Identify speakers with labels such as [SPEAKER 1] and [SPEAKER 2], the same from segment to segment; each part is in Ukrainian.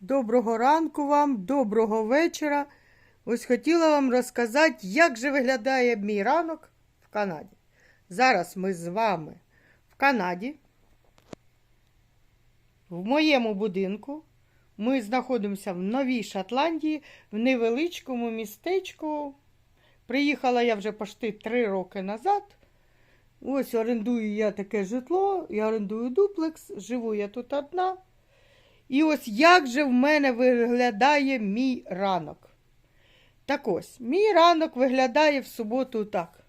[SPEAKER 1] Доброго ранку вам, доброго вечора. Ось хотіла вам розказати, як же виглядає мій ранок в Канаді. Зараз ми з вами в Канаді, в моєму будинку. Ми знаходимося в Новій Шотландії, в невеличкому містечку. Приїхала я вже почти три роки назад. Ось орендую я таке житло, я орендую дуплекс, живу я тут одна. І ось як же в мене виглядає мій ранок. Так ось, мій ранок виглядає в суботу так.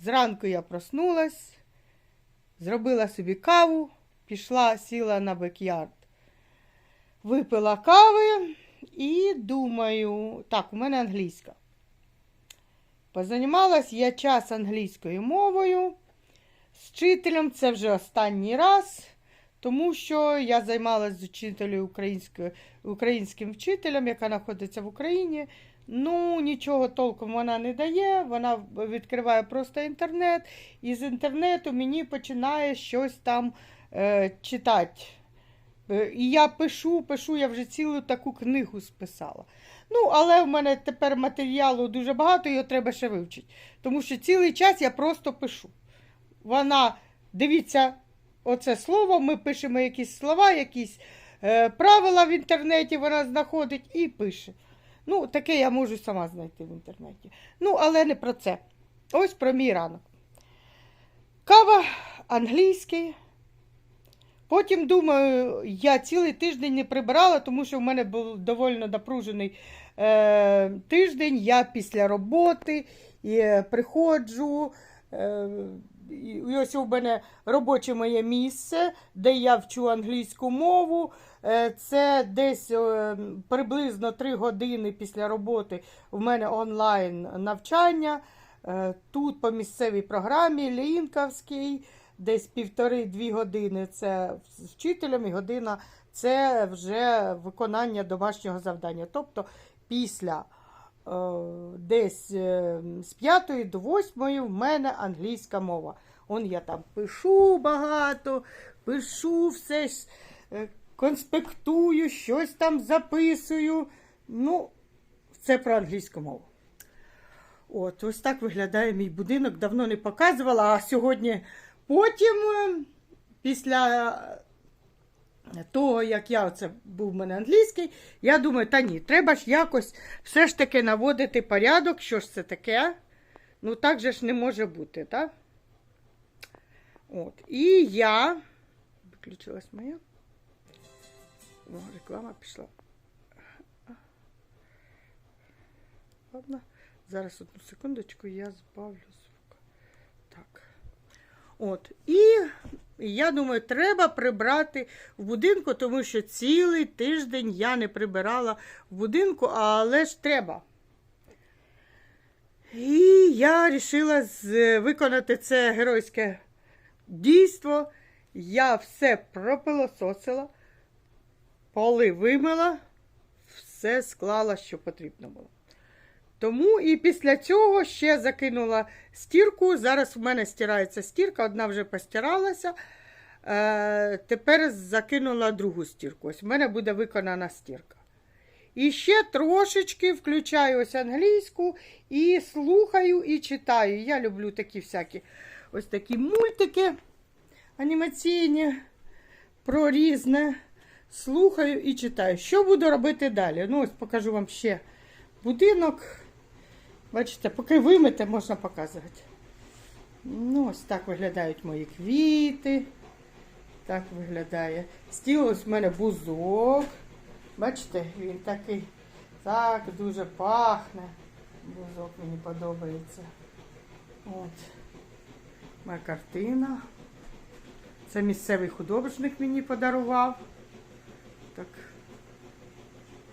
[SPEAKER 1] Зранку я проснулась, зробила собі каву, пішла, сіла на бекярд, випила кави і думаю, так, у мене англійська. Позанімалась я час англійською мовою. З вчителем це вже останній раз. Тому що я займалася з учителем українським вчителем, яка знаходиться в Україні. Ну, нічого толком вона не дає. Вона відкриває просто інтернет, і з інтернету мені починає щось там е, читати. Е, І я пишу, пишу, я вже цілу таку книгу списала. Ну, але в мене тепер матеріалу дуже багато, його треба ще вивчити. Тому що цілий час я просто пишу. Вона, дивіться, оце слово, ми пишемо якісь слова, якісь е, правила в інтернеті вона знаходить і пише. Ну, таке я можу сама знайти в інтернеті. Ну, але не про це. Ось про мій ранок. Кава англійський. Потім, думаю, я цілий тиждень не прибирала, тому що в мене був доволі напружений е, тиждень. Я після роботи е, приходжу. Е, і ось у мене робоче моє місце, де я вчу англійську мову. Е, Це десь е, приблизно 3 години після роботи в мене онлайн навчання. Е, Тут по місцевій програмі Лінковський, десь півтори-дві години це з вчителем, і година це вже виконання домашнього завдання. Тобто після десь з 5 до 8 в мене англійська мова. Он я там пишу багато, пишу все, е, конспектую, щось там записую. Ну, це про англійську мову. От, ось так виглядає мій будинок. Давно не показувала, а сьогодні потім, е, після того, як я оце був в мене англійський, я думаю, та ні, треба ж якось все ж таки наводити порядок, що ж це таке. Ну, так же ж не може бути, так? От. І я. Виключилась моя. О, реклама пішла. Ладно. Зараз одну секундочку я збавлю звук. Так. От. І я думаю, треба прибрати в будинку, тому що цілий тиждень я не прибирала в будинку, але ж треба. І я вирішила виконати це геройське дійство. Я все пропилососила, поли вимила, все склала, що потрібно було. Тому і після цього ще закинула стірку. Зараз в мене стирається стірка, одна вже постиралася. Е, Тепер закинула другу стірку. Ось в мене буде виконана стірка. І ще трошечки включаю ось англійську і слухаю і читаю. Я люблю такі всякі ось такі мультики анімаційні про різне. Слухаю і читаю. Що буду робити далі? Ну, ось покажу вам ще будинок. Бачите, поки вимите, можна показувати. Ну, ось так виглядають мої квіти. Так виглядає. Стіл ось в мене бузок. Бачите, він такий так дуже пахне. Бузок мені подобається. От. Моя картина. Це місцевий художник мені подарував. Так.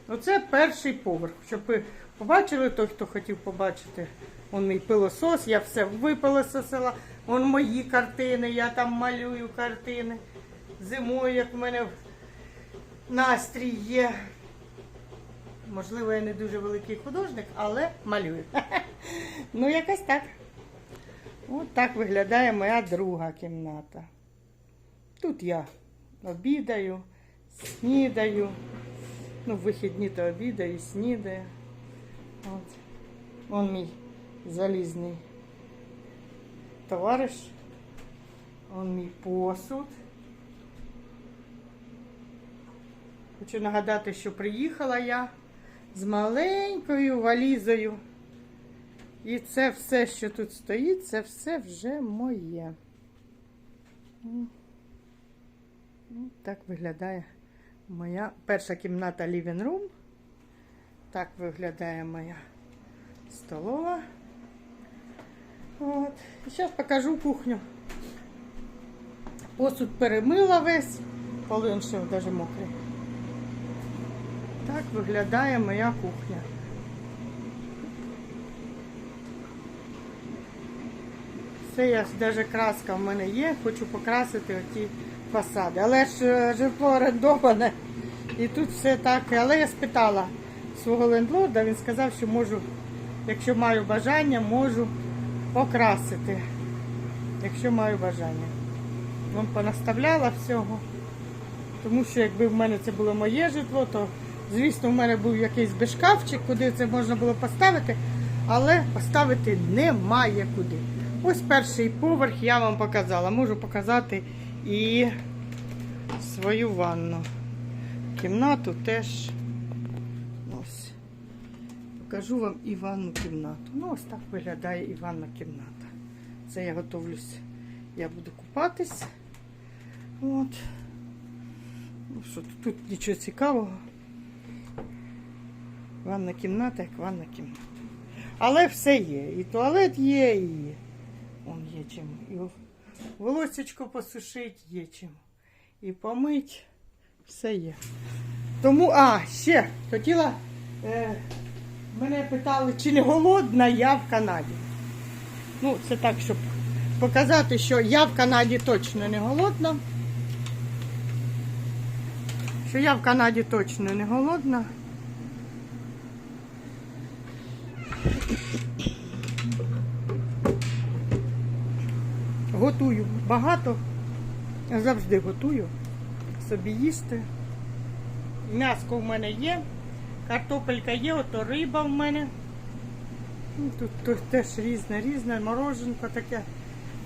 [SPEAKER 1] Оце перший поверх. Щоб ви побачили, той, хто хотів побачити. Он мій пилосос, я все випилососила. Вон мої картини, я там малюю картини. Зимою, як в мене настрій є. Можливо, я не дуже великий художник, але малюю. Ну, якось так. От так виглядає моя друга кімната. Тут я обідаю, снідаю. Ну, в вихідні то обідає і снідає. От. Он мій залізний товариш. Он мій посуд. Хочу нагадати, що приїхала я з маленькою валізою. І це все, що тут стоїть, це все вже моє. Ну, Так виглядає моя перша кімната living room. Так виглядає моя столова. От. І зараз покажу кухню. Посуд перемила весь, полин ще навіть мокрий. Так виглядає моя кухня. Це я навіть краска в мене є, хочу покрасити оті фасади. Але ж е, житло орендоване. І тут все так. Але я спитала свого лендлорда, він сказав, що можу, якщо маю бажання, можу покрасити. Якщо маю бажання. Вон понаставляла всього. Тому що якби в мене це було моє житло, то звісно в мене був якийсь би шкафчик, куди це можна було поставити, але поставити немає куди. Ось перший поверх я вам показала. Можу показати і свою ванну. Кімнату теж. Ось. Покажу вам і ванну кімнату. Ну, ось так виглядає і ванна кімната. Це я готовлюсь. Я буду купатись. От. Ну що, тут, тут нічого цікавого. Ванна кімната, як ванна кімната. Але все є. І туалет є, і он є чим. І волосечко посушить є чим. І помить. Все є. Тому, а, ще хотіла. Е, мене питали, чи не голодна я в Канаді. Ну, це так, щоб показати, що я в Канаді точно не голодна. Що я в Канаді точно не голодна. Готую багато, завжди готую собі їсти. М'яско в мене є, картопелька є, ото риба в мене. Ну, Тут, тут теж різне, різне, мороженко таке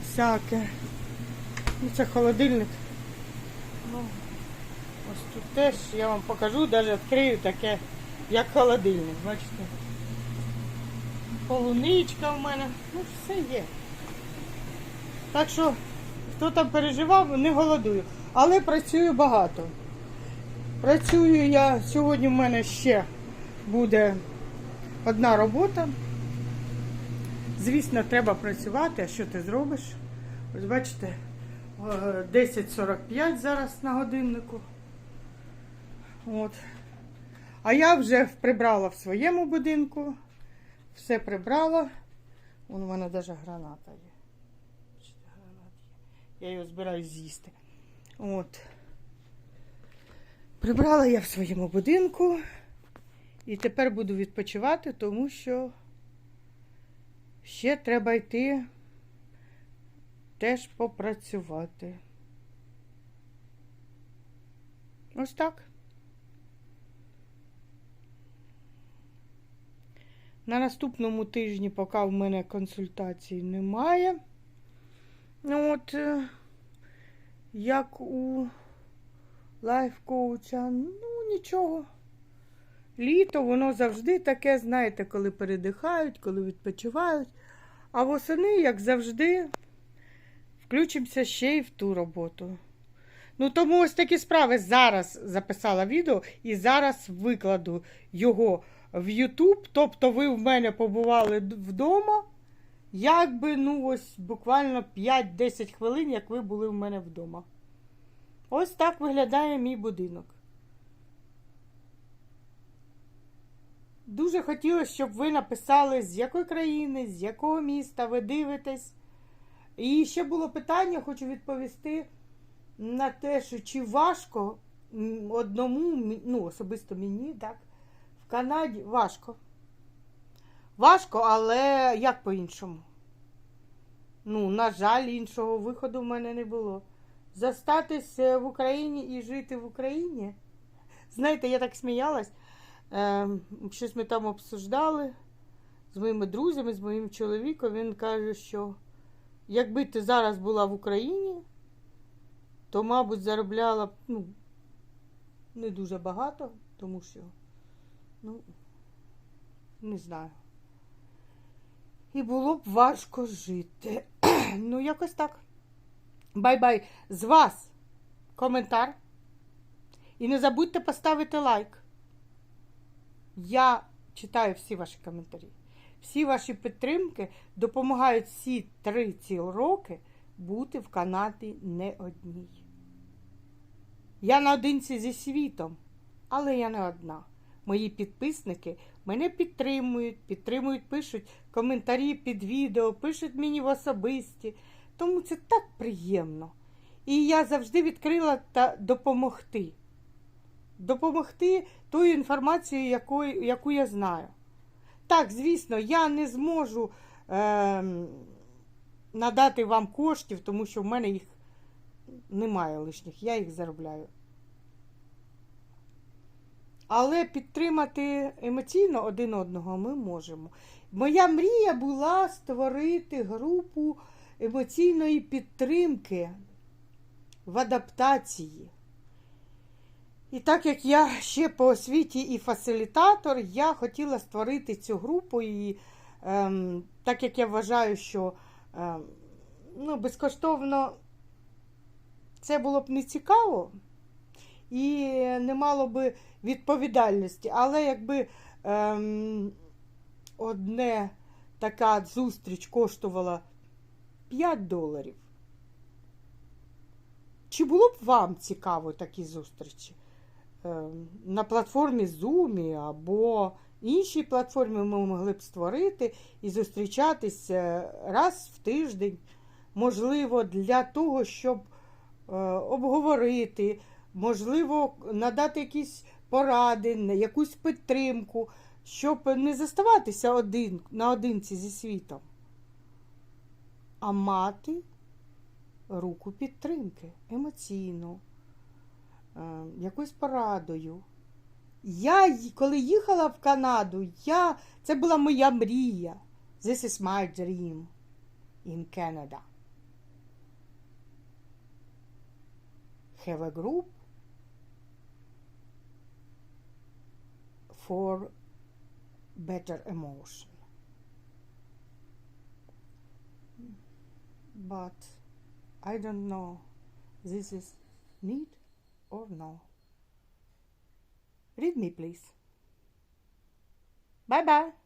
[SPEAKER 1] всяке. Ну, це холодильник. Ну, ось тут теж я вам покажу, навіть відкрию таке, як холодильник, бачите. Полуничка в мене, ну все є. Так що, хто там переживав, не голодую. Але працюю багато. Працюю я, сьогодні в мене ще буде одна робота. Звісно, треба працювати, а що ти зробиш? Ось бачите, е, 10.45 зараз на годиннику. От. А я вже прибрала в своєму будинку. Все прибрала. Вон у мене навіть граната є. Я його збираюсь з'їсти. От. Прибрала я в своєму будинку. І тепер буду відпочивати, тому що ще треба йти теж попрацювати. Ось так. На наступному тижні, поки в мене консультацій немає. Ну, от, е, як у лайф-коуча, ну нічого. Літо, воно завжди таке, знаєте, коли передихають, коли відпочивають. А восени, як завжди, включимося ще й в ту роботу. Ну, тому ось такі справи зараз записала відео і зараз викладу його в YouTube. Тобто ви в мене побували д- Якби, ну, ось буквально 5-10 хвилин, як ви були в мене вдома. Ось так виглядає мій будинок. Дуже хотілося, щоб ви написали, з якої країни, з якого міста ви дивитесь. І ще було питання, хочу відповісти на те, що чи важко одному, ну, особисто мені, так, в Канаді важко. Важко, але як по-іншому? Ну, на жаль, іншого виходу в мене не було. Зостатись е, в Україні і жити в Україні Знаєте, я так сміялась. Е, щось ми там обсуждали з моїми друзями, з моїм чоловіком. Він каже, що якби ти зараз була в Україні, то, мабуть, заробляла б ну, не дуже багато, тому що, ну, не знаю. І було б важко жити. ну, якось так. Бай-бай. З вас коментар. І не забудьте поставити лайк. Я читаю всі ваші коментарі. Всі ваші підтримки допомагають всі три ці роки бути в Канаді не одній. Я наодинці зі світом, але я не одна. Мої підписники мене підтримують, підтримують, пишуть коментарі під відео, пишуть мені в особисті. Тому це так приємно. І я завжди відкрила та допомогти. Допомогти тою інформацією, яку, яку я знаю. Так, звісно, я не зможу е, надати вам коштів, тому що в мене їх немає лишніх, я їх заробляю. Але підтримати емоційно один одного ми можемо. Моя мрія була створити групу емоційної підтримки в адаптації. І так як я ще по освіті і фасилітатор, я хотіла створити цю групу, і ем, так як я вважаю, що ем, ну, безкоштовно це було б не цікаво і не мало би відповідальності. Але якби ем, одне така зустріч коштувала 5 доларів. Чи було б вам цікаво такі зустрічі? Ем, на платформі Zoom або іншій платформі ми могли б створити і зустрічатися раз в тиждень, можливо, для того, щоб е, обговорити, можливо, надати якісь поради, якусь підтримку, щоб не заставатися один, наодинці зі світом, а мати руку підтримки емоційну. Е, якоюсь порадою. Я, коли їхала в Канаду, я, це була моя мрія. This is my dream in Canada. Have a group for better emotion. But I don't know. This is need or no? Read me, please. Bye bye.